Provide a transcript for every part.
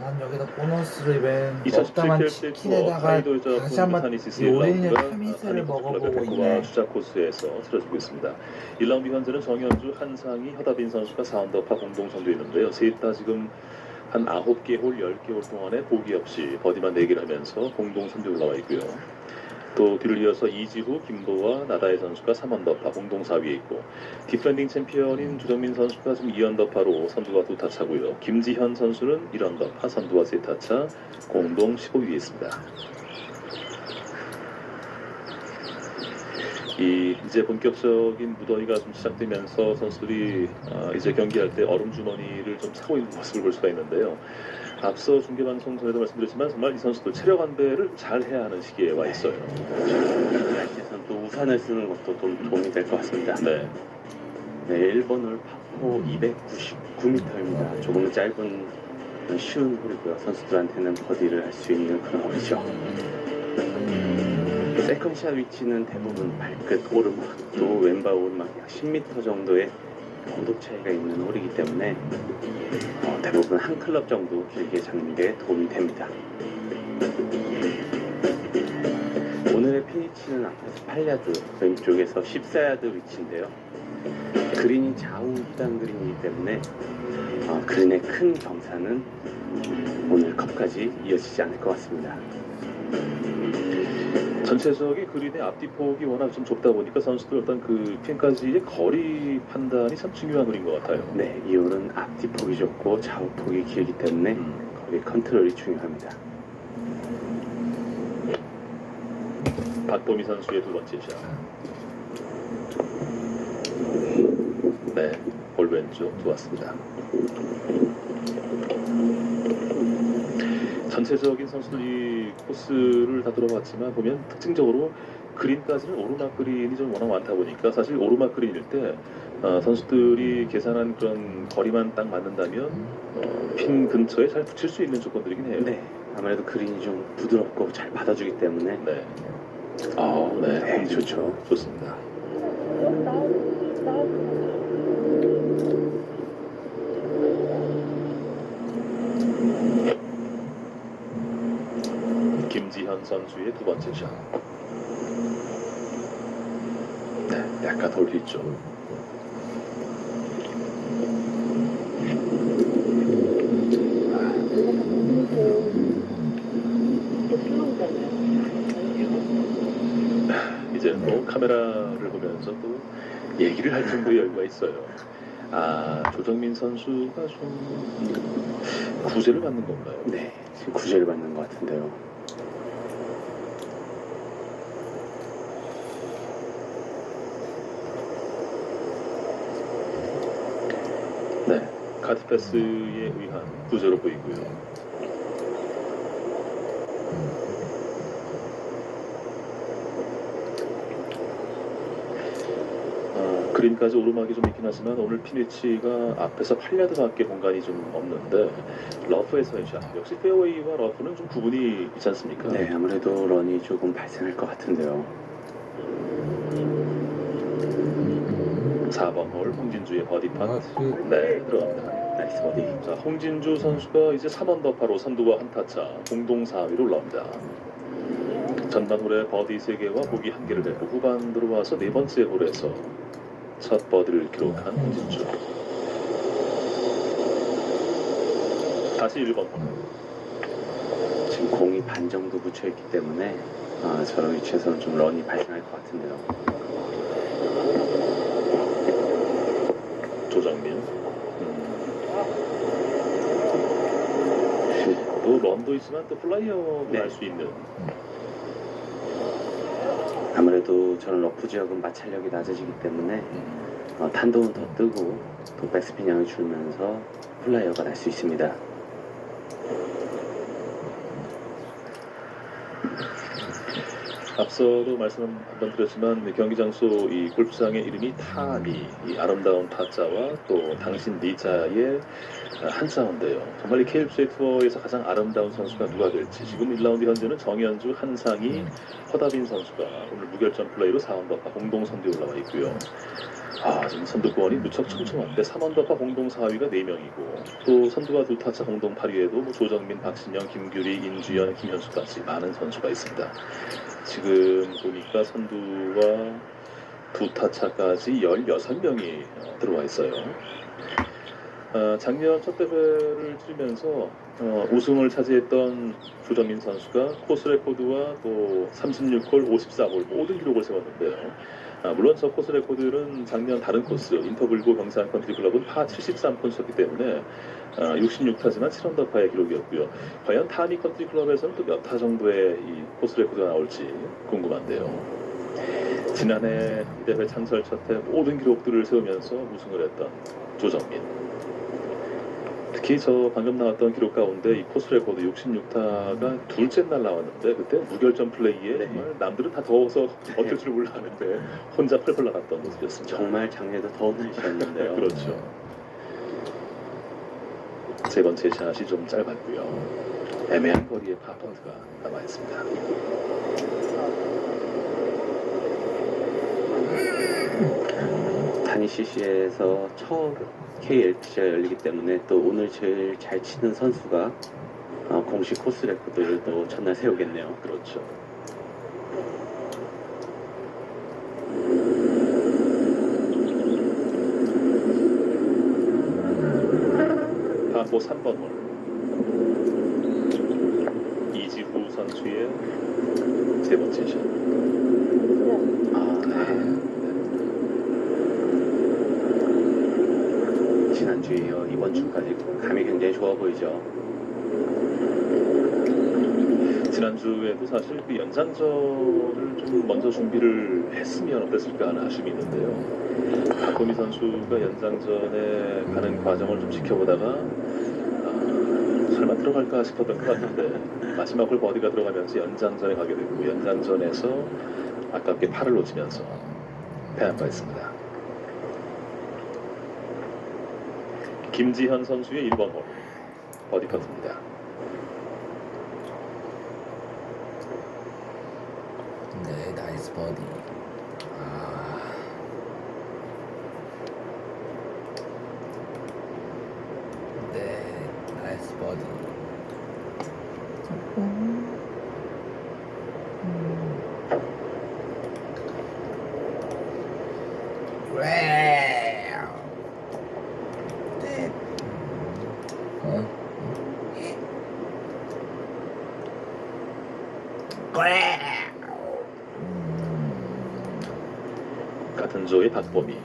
난 여기다 보너스를 웬2017 먹다만 치킨에다가 다시 한번 1라운드가 타미스를 먹어보고 있네. 주자 코스에서 치러지고 있습니다. 1라운드 현재는 정현주, 한상희, 허다빈 선수가 4언더파 공동 선두에 있는데요. 셋 다 지금 한 9개 홀, 10개 홀 동안에 보기 없이 버디만 4개를 하면서 공동 선두에 올라와 있고요. 또 뒤를 이어서 이지후, 김도와 나다혜 선수가 3언더파 공동 4위에 있고 디펜딩 챔피언인 주정민 선수가 지금 2언더파로 선두와 두 타차고요. 김지현 선수는 1언더파 선두와 세 타차 공동 15위에 있습니다. 이 이제 본격적인 무더위가 좀 시작되면서 선수들이 아, 이제 경기할 때 얼음 주머니를 좀 차고 있는 모습을 볼 수가 있는데요. 앞서 중계 방송 전에도 말씀드렸지만 정말 이 선수들 체력 안배를 잘 해야 하는 시기에 와 있어요. 날씨에서는 또 우산을 쓰는 것도 좀 도움이 될 것 같습니다. 네. 네, 1번 홀 파포 299m입니다. 조금 짧은 쉬운 홀이고요. 선수들한테는 버디를 할 수 있는 그런 홀이죠. 세컨샷 위치는 대부분 발끝 오르막, 또 왼발 오르막 약 10m 정도의 고도 차이가 있는 홀이기 때문에 어, 대부분 한 클럽 정도 길게 잡는 게 도움이 됩니다. 오늘의 피니치는 앞에서 8야드, 왼쪽에서 14야드 위치인데요. 그린이 좌우 후단 그린이기 때문에 어, 그린의 큰 경사는 오늘 컵까지 이어지지 않을 것 같습니다. 전체적인 그린의 앞뒤 폭이 워낙 좀 좁다 보니까 선수들 어떤 그 핀까지의 거리 판단이 참 중요한 그린 것 같아요. 네, 이 홀은 앞뒤 폭이 좁고 좌우 폭이 길기 때문에 음. 거리 컨트롤이 중요합니다. 박보미 선수의 두 번째 샷. 네, 볼 왼쪽 들어왔습니다. 전체적인 선수들이 코스를 다 들어봤지만 보면 특징적으로 그린까지는 오르막 그린이 좀 워낙 많다 보니까 사실 오르막 그린일 때 어, 선수들이 계산한 그런 거리만 딱 맞는다면 어, 핀 근처에 잘 붙일 수 있는 조건들이긴 해요. 네, 아무래도 그린이 좀 부드럽고 잘 받아주기 때문에 네. 아, 네. 네, 좋죠. 좋습니다. 김지현 선수의 두 번째 샷. 네, 약간 돌리죠. 이제 또 카메라를 보면서 또 얘기를 할 정도의 여유가 있어요. 아, 조정민 선수가 좀 구제를 받는 건가요? 네, 지금 구제를 받는 것 같은데요. 패스에 의한 구제로 보이고요. 아, 그린까지 오르막이 좀 있긴 하지만 오늘 피니치가 앞에서 8야드밖에 공간이 좀 없는데 러프에서의 샷 역시 페어웨이와 러프는 좀 구분이 있지 않습니까? 네, 아무래도 런이 조금 발생할 것 같은데요. 4번 홀 홍진주의 버디판 아, 그네 들어갑니다. 나이스 버디. 자, 홍진주 선수가 이제 3언더파로 선두와 한타차 공동 4위로 올라옵니다. 전반 홀에 버디 3개와 보기 1개를 내고 후반 들어와서 네 번째 홀에서 첫 버디를 기록한 홍진주. 다시 1번 홀. 지금 공이 반 정도 붙여 있기 때문에 아, 저런 위치에서는 좀 런이 발생할 것 같은데요. 조정민. 음. 또 런도 있지만 또 플라이어도 네. 할수 있는 아무래도 저런 러프 지역은 마찰력이 낮아지기 때문에 어, 탄도는 더 뜨고 또 백스핀 양을 줄면서 플라이어가 날 수 있습니다. 앞서도 말씀 한번 드렸지만 경기 장소 이 골프장의 이름이 타미 이 아름다운 타자와 또 당신 니자의 한자인데요. 정말 이 KLPGA 투어에서 가장 아름다운 선수가 누가 될지 지금 1라운드 현재는 정현주, 한상희, 허다빈 선수가 오늘 무결점 플레이로 4언더파 공동 선두에 올라와 있고요. 아, 지금 선두권이 무척 촘촘한데 3언더파 공동 4위가 4명이고 또 선두와 두 타차 공동 8위에도 뭐 조정민, 박신영, 김규리, 인주현, 김현수까지 많은 선수가 있습니다. 지금 보니까 선두와 두 타차까지 16명이 들어와 있어요. 어, 작년 첫 대회를 치르면서 어, 우승을 차지했던 조정민 선수가 코스 레코드와 또 36홀, 54홀 모든 기록을 세웠는데요. 아, 물론 저 코스 레코드는 작년 다른 코스 인터블고 경산 컨트리 클럽은 파 73콘이었기 때문에 아, 66타지만 7언더파의 기록이었고요. 과연 타니 컨트리 클럽에서는 또 몇 타 정도의 이 코스 레코드가 나올지 궁금한데요. 지난해 이 대회 창설 첫 해 모든 기록들을 세우면서 우승을 했던 조정민. 특히 저 방금 나왔던 기록 가운데 이 코스 레코드 66타가 둘째 날 나왔는데 그때 무결점 플레이에 네. 정말 남들은 다 더워서 어쩔 줄 몰랐는데 혼자 펄펄 나갔던 모습이었습니다. 정말 작년에도 더운 날씨였는데요. 그렇죠. 세 번째 샷이 좀 짧았고요. 애매한 거리에 파퍼트가 남아 있습니다. 단위 CC에서 첫 KLPG가 열리기 때문에 또 오늘 제일 잘 치는 선수가 어, 공식 코스 레코드를 또 첫날 세우겠네요. 그렇죠. 파포 3번 홀 이지후 선수의 세 번째 샷. 아, 네. 지난 주에 이어 이번 주까지 감이 굉장히 좋아 보이죠. 지난주에도 사실 그 연장전을 좀 먼저 준비를 했으면 어땠을까 하는 아쉬움이 있는데요. 박고미 선수가 연장전에 가는 과정을 좀 지켜보다가 아, 설마 들어갈까 싶었던 것 같은데 마지막 홀 버디가 들어가면서 연장전에 가게 됐고 연장전에서 아깝게 팔을 놓치면서 패한 바 있습니다. 김지현 선수의 1번 홀 버디 퍼트입니다. 네, 나이스 버디. 아, 네, 나이스 버디. 왜? 네. 어? 왜? 같은 조의 박범희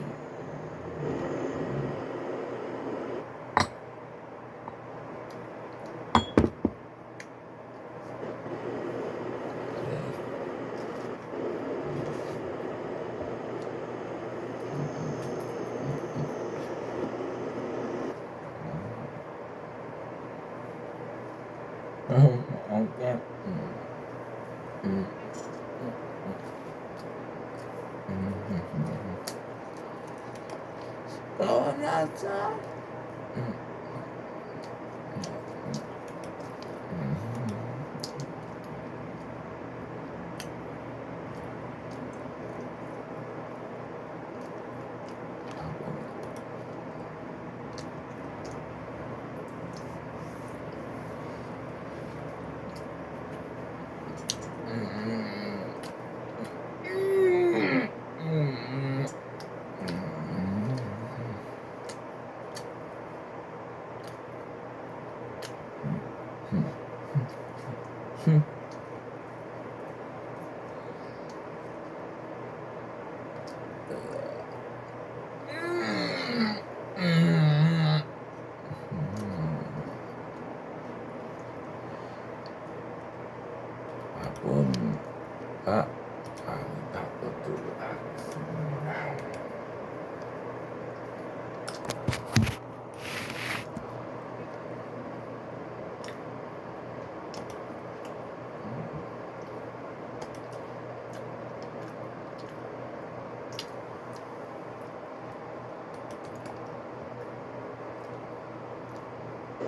음, 오케 Oh, not so. Mm. 냈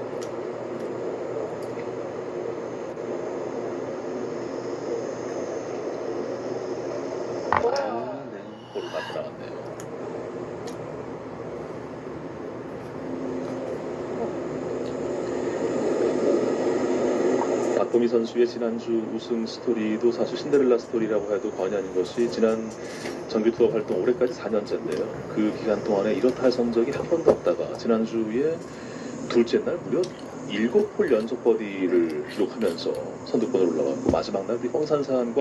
음. 박보미 선수의 지난주 우승 스토리도 사실 신데렐라 스토리라고 해도 과언이 아닌 것이 지난 정규 투어 활동 올해까지 4년째인데요. 그 기간 동안에 이렇다 할 성적이 한 번도 없다가 지난주에 둘째 날 무려 7홀 연속 버디를 기록하면서 선두권으로 올라갔고 마지막 날 우리 홍산산과